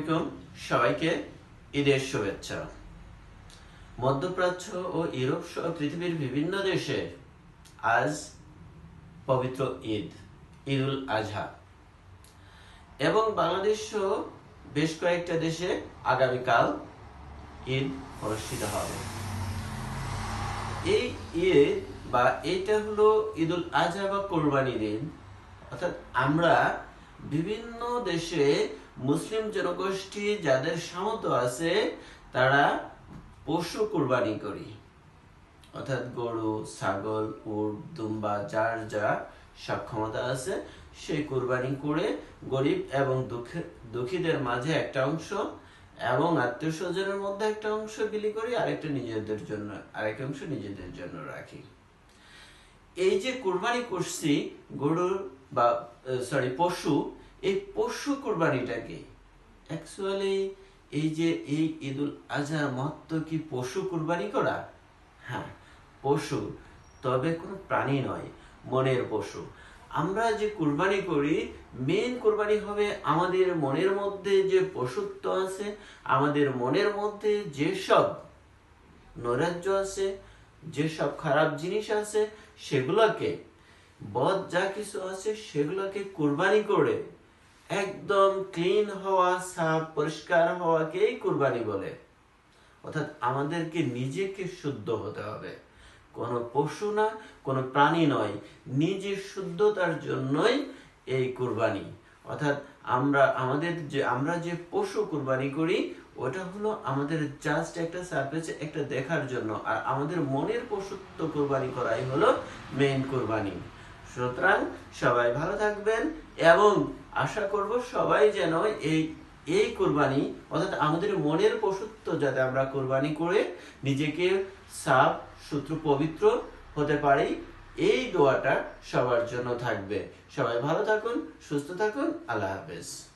আলাইকুম সবাইকে ঈদের শুভেচ্ছা। মধ্যপ্রাচ্য ও ইউরোপ সহ পৃথিবীর বিভিন্ন দেশে আজ পবিত্র ঈদ, ঈদুল আজহা। এবং বাংলাদেশ সহ বেশ কয়েকটা দেশে আগামীকাল ঈদ অনুষ্ঠিত হবে। এই ঈদ বা এইটা হলো ঈদুল আজহা বা কোরবানির ঈদ। অর্থাৎ আমরা বিভিন্ন দেশে মুসলিম জনগোষ্ঠী যাদের সামর্থ্য আছে, তারা পশু কোরবানি করি। অর্থাৎ গরু, ছাগল, উট, দুম্বা, যার যা সক্ষমতা আছে, সেই কোরবানি করে গরিব এবং দুঃখীদের মাঝে একটা অংশ এবং আত্মীয় স্বজনের মধ্যে একটা অংশ বিলি করি, আরেকটা নিজেদের জন্য আরেকটা অংশ নিজেদের জন্য রাখি। এই যে কোরবানি করছি গরুর বা সরি পশু এই পশু কোরবানিটা কি অ্যাকচুয়ালি এই যে এই ঈদুল আজহার মহত্ব কি পশু কোরবানি করা? হ্যাঁ পশু তবে কোনো প্রাণী নয়, মনের পশু। আমরা যে কুরবানি করি মেন কুরবানি হবে আমাদের মনের মধ্যে যে পশুত্ব আছে, আমাদের মনের মধ্যে যেসব নৈরাজ্য আছে যেসব খারাপ জিনিস আছে, সেগুলোকে, বদ যা কিছু আছে, সেগুলোকে কুরবানি করে একদম ক্লিন হওয়া, সাফ, পরিষ্কার হওয়াকেই কুরবানি বলে। অর্থাৎ আমাদেরকে নিজেকে শুদ্ধ হতে হবে। কোনো পশু না, কোনো প্রাণী নয়, নিজের শুদ্ধতার জন্যই এই কুরবানি। অর্থাৎ আমরা, আমাদের যে, আমরা যে পশু কুরবানি করি, ওটা হলো আমাদের জাস্ট একটা সার্ফেস একটা দেখার জন্য। আর আমাদের মনের পশুত্ব কুরবানি করাই হলো মেইন কুরবানি। সুতরাং সবাই ভালো থাকবেন এবং আশা করব সবাই যেন এই এই কোরবানি, অর্থাৎ আমাদের মনের পশুত্ব যাতে আমরা কোরবানি করে নিজেকে সাফ, সূত্র, পবিত্র হতে পারি, এই দোয়াটা সবার জন্য থাকবে। সবাই ভালো থাকুন, সুস্থ থাকুন, আল্লাহ হাফেজ।